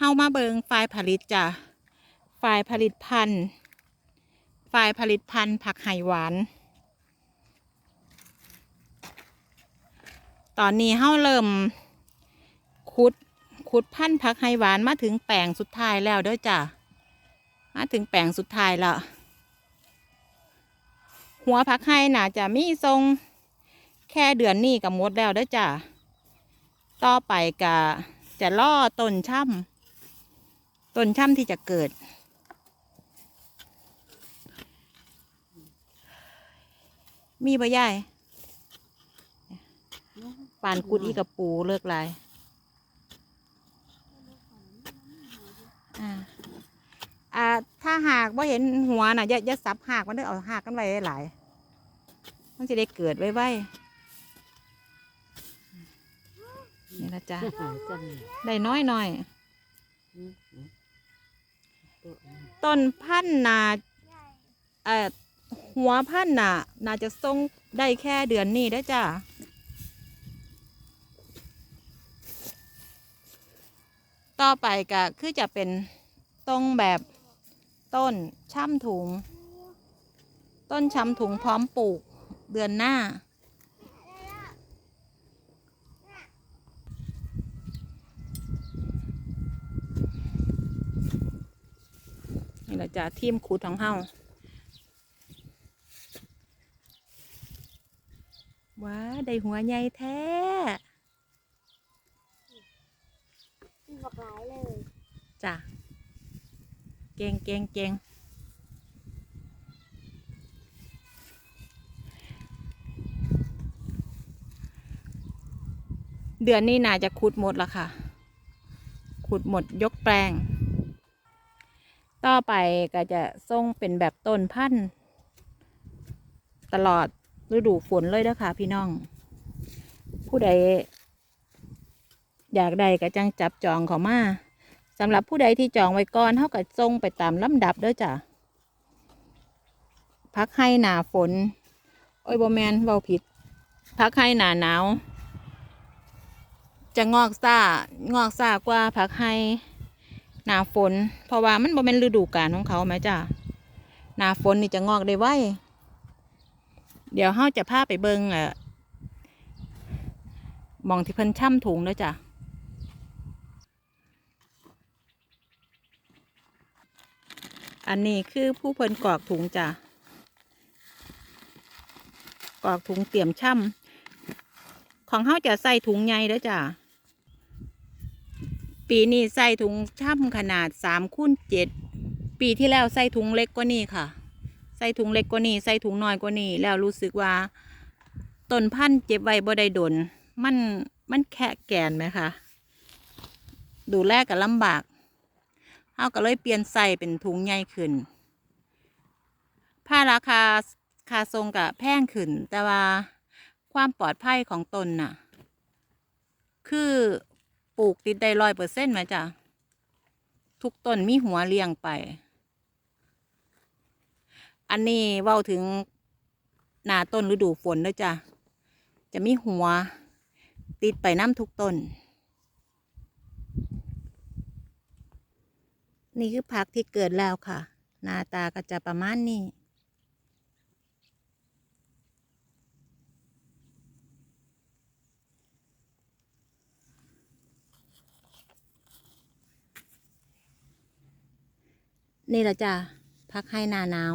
เฮามาเบิงฝ่ายผลิตจ้ะฝ่ายผลิตพันธุ์ฝ่ายผลิตพันธุ์ผักไหหวาน ตอนนี้เฮาเริ่มขุดขุดพันธุ์ผักไหหวานมาถึงแปลงสุดท้ายแล้วเด้อจ้ะมาถึงแปลงสุดท้ายแล้วหัวผักไห้น่าจะมีทรงแค่เดือนนี้กับมดแล้วเด้อจ้ะต่อไปก็จะล่อต้นช่ำ ต้นช่ำที่จะเกิด มีบ่ยายปานกุดอีกับปูเลิกลายอ่าอ่าถ้าหากว่าเห็นหัวน่ะอย่าอย่าสับหากมันเด้อเอาหากกันไว้หลายๆมันจะได้เกิดไว้ไว้นี่นะจ๊ะหายจังเลยได้น้อยหน่อยอืมอืม ต้นพันธุ์นาเอ่อหัวพันธุ์น่ะน่าจะทรงได้แค่เดือนนี้ได้จ้ะต่อไปก็คือจะเป็นตรงแบบต้นช่ำถุง ต้นช่ำถุงพร้อมปลูกเดือนหน้า แหละจ้ะทีมขูดของเฮาว้าได้หัวใหญ่แท้บอกหลายเลยจ้ะเก่งเก่งเก่งเดือนนี้น่าจะขุดหมดละค่ะ ขุดหมดยกแปลง ต่อไปก็จะส่งเป็นแบบต้นพันธุ์ตลอดฤดูฝนเลยเด้อค่ะพี่น้อง ผู้ใด อยากได้ก็จังจับจองเขามาสำหรับผู้ใดที่จองไว้ก่อนเขาก็ส่งไปตามลำดับเด้อจ้ะพักให้หนาฝน โอ้ยโบแมนเบาผิด พักให้หนาหนาว จะงอกซ่างอกซ่ากว่าพักให้ หนาฝน เพราะว่ามันบ่เป็นฤดูกาลของเขาไหมจ้ะหนาฝนนี่จะงอกได้ไวเดี๋ยวเฮาจะพาไปเบิงเอ่อมองที่เพิ่นช่ำถุงเด้อจ้ะอันนี้คือผู้เพิ่นกรอกถุงจ้ะกรอกถุงเตรียมช่ำของเฮาจะใส่ถุงใหญ่เด้อจ้ะ ปีนี้ใส่ถุงช่ำขนาดสามคูณเจ็ดปีที่แล้วใส่ถุงเล็กกว่านี้ค่ะ ใส่ถุงเล็กกว่านี้ใส่ถุงน้อยกว่านี้แล้วรู้สึกว่าต้นพันธุ์เจ็บไว้บ่ได้ดน มันมันแค่แกนไหมคะดูแลก็ลำบากเฮาก็เลยเปลี่ยนใส่เป็นถุงใหญ่ขึ้นผ้าราคาคาทรงกับแพงขึ้น แต่ว่าความปลอดภัยของตนน่ะ คือ ปลูกติดได้ร้อยเปอร์เซ็นต์ไหมจ้ะทุกต้นมีหัวเลี้ยงไป อันนี้เว้าถึงหนาต้นฤดูฝนนะจ้ะจะมีหัวติดไปน้ำทุกต้น นี่คือผักที่เกิดแล้วค่ะ หน้าตาก็จะประมาณนี้ นี่แหละจ้ะพักให้หนาหนาว